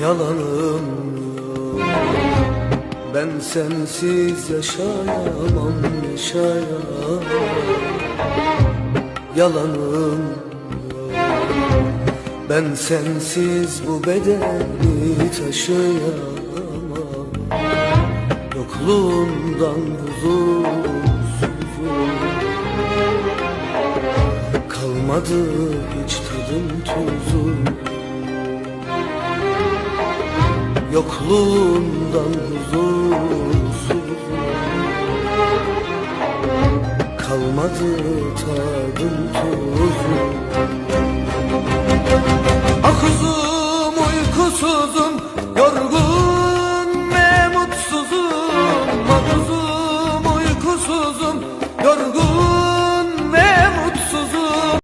yalanım Ben sensiz yaşayamam yaşayamam. Yalanım Ben sensiz bu bedeni taşıyamam. Yokluğundan huzursuzum. Kalmadı hiç tadım tuzum Yokluğundan huzursuz. Kalmadı tadım tuzu. Ah Akuzum uykusuzum Yorgun ve mutsuzum. Ah Akuzum uykusuzum Yorgun